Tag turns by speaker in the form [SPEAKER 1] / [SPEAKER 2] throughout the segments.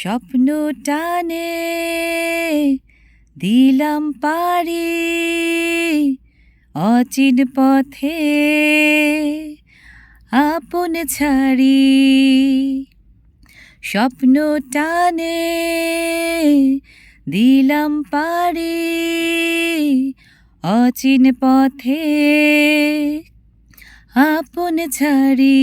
[SPEAKER 1] স্বপ্ন টানে, দিলাম পারি অচিন পথে, আপন ছাড়ি। স্বপ্ন টানে, দিলাম পারি অচিন পথে, আপন ছাড়ি।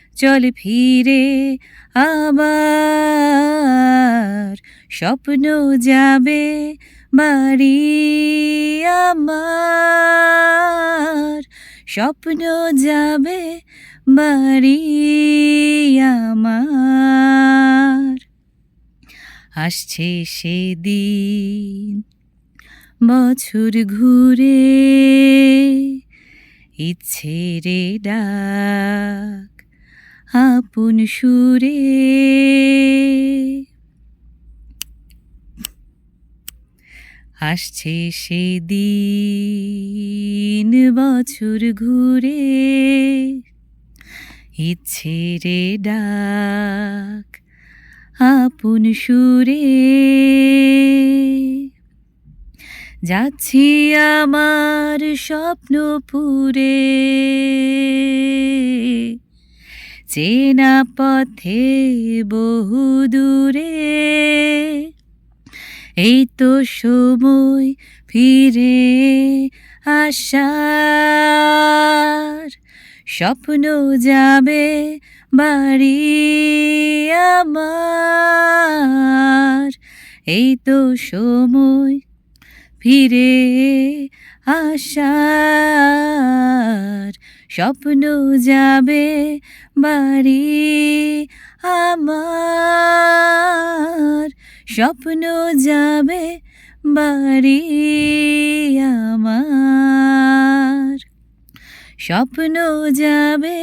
[SPEAKER 1] চল ফিরে আবার। স্বপ্ন যাবে বাড়ি আমার। স্বপ্ন যাবে বাড়ি আমার। আসছে সেদিন বছর ঘুরে ইচ্ছে রে ডাক আপন সুরে। আসছে সেদিন বছর ঘুরে। ইচ্ছে রে ডাক আপন সুরে। যাচ্ছি আমার স্বপ্ন পুরে। চেনা পথে বহু দূরে এই তো সময় ফিরে আসার। স্বপ্ন যাবে বাড়ি আমার। এই তো সময় ফিরে আসার। স্বপ্ন যাবে বাড়ি আমার। স্বপ্ন যাবে বাড়ি আমার। স্বপ্ন যাবে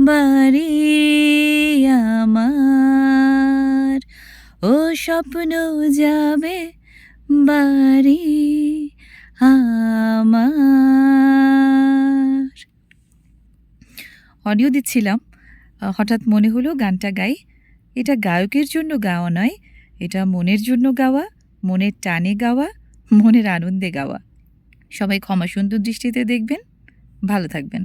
[SPEAKER 1] বাড়ি আমার। ও স্বপ্ন যাবে বাড়ি আমার। অডিও দিচ্ছিলাম। হঠাৎ মনে হলো গানটা গাই। এটা গায়কের জন্য গাওয়া নয়, এটা মনের জন্য গাওয়া, মনের টানে গাওয়া, মনের আনন্দে গাওয়া। সবাই ক্ষমা সুন্দর দৃষ্টিতে দেখবেন। ভালো থাকবেন।